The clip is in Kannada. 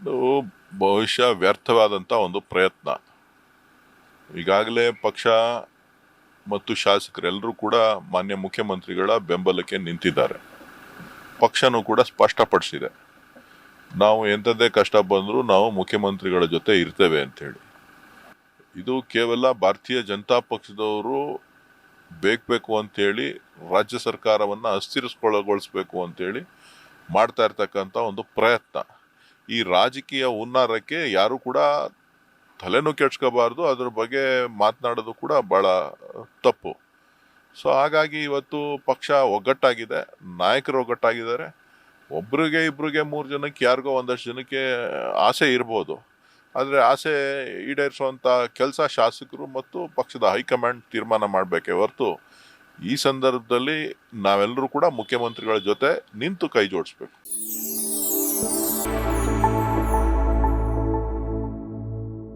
ಇದು ಬಹುಶಃ ವ್ಯರ್ಥವಾದಂಥ ಒಂದು ಪ್ರಯತ್ನ. ಈಗಾಗಲೇ ಪಕ್ಷ ಮತ್ತು ಶಾಸಕರೆಲ್ಲರೂ ಕೂಡ ಮಾನ್ಯ ಮುಖ್ಯಮಂತ್ರಿಗಳ ಬೆಂಬಲಕ್ಕೆ ನಿಂತಿದ್ದಾರೆ. ಪಕ್ಷನೂ ಕೂಡ ಸ್ಪಷ್ಟಪಡಿಸಿದೆ. ನಾವು ಎಂಥದ್ದೇ ಕಷ್ಟ ಬಂದರೂ ನಾವು ಮುಖ್ಯಮಂತ್ರಿಗಳ ಜೊತೆ ಇರ್ತೇವೆ ಅಂಥೇಳಿ. ಇದು ಕೇವಲ ಭಾರತೀಯ ಜನತಾ ಪಕ್ಷದವರು ಬೇಕು ಬೇಕು ಅಂತೇಳಿ ರಾಜ್ಯ ಸರ್ಕಾರವನ್ನು ಅಸ್ಥಿರಗೊಳಿಸ್ಬೇಕು ಅಂತೇಳಿ ಮಾಡ್ತಾ ಇರ್ತಕ್ಕಂಥ ಒಂದು ಪ್ರಯತ್ನ. ಈ ರಾಜಕೀಯ ಹುನ್ನಾರಕ್ಕೆ ಯಾರು ಕೂಡ ತಲೆನೂ ಕೆಡ್ಸ್ಕೋಬಾರ್ದು. ಅದ್ರ ಬಗ್ಗೆ ಮಾತನಾಡೋದು ಕೂಡ ಬಹಳ ತಪ್ಪು. ಸೊ ಹಾಗಾಗಿ ಇವತ್ತು ಪಕ್ಷ ಒಗ್ಗಟ್ಟಾಗಿದೆ. ನಾಯಕರು ಒಗ್ಗಟ್ಟಾಗಿದ್ದಾರೆ. ಒಬ್ರಿಗೆ ಇಬ್ರಿಗೆ ಮೂರು ಜನಕ್ಕೆ ಯಾರಿಗೋ ಒಂದಷ್ಟು ಜನಕ್ಕೆ ಆಸೆ ಇರ್ಬೋದು. ಆದರೆ ಆಸೆ ಈಡೇರಿಸುವಂಥ ಕೆಲಸ ಶಾಸಕರು ಮತ್ತು ಪಕ್ಷದ ಹೈಕಮಾಂಡ್ ತೀರ್ಮಾನ ಮಾಡಬೇಕೇ ಹೊರತು ಈ ಸಂದರ್ಭದಲ್ಲಿ ನಾವೆಲ್ಲರೂ ಕೂಡ ಮುಖ್ಯಮಂತ್ರಿಗಳ ಜೊತೆ ನಿಂತು ಕೈ ಜೋಡಿಸ್ಬೇಕು.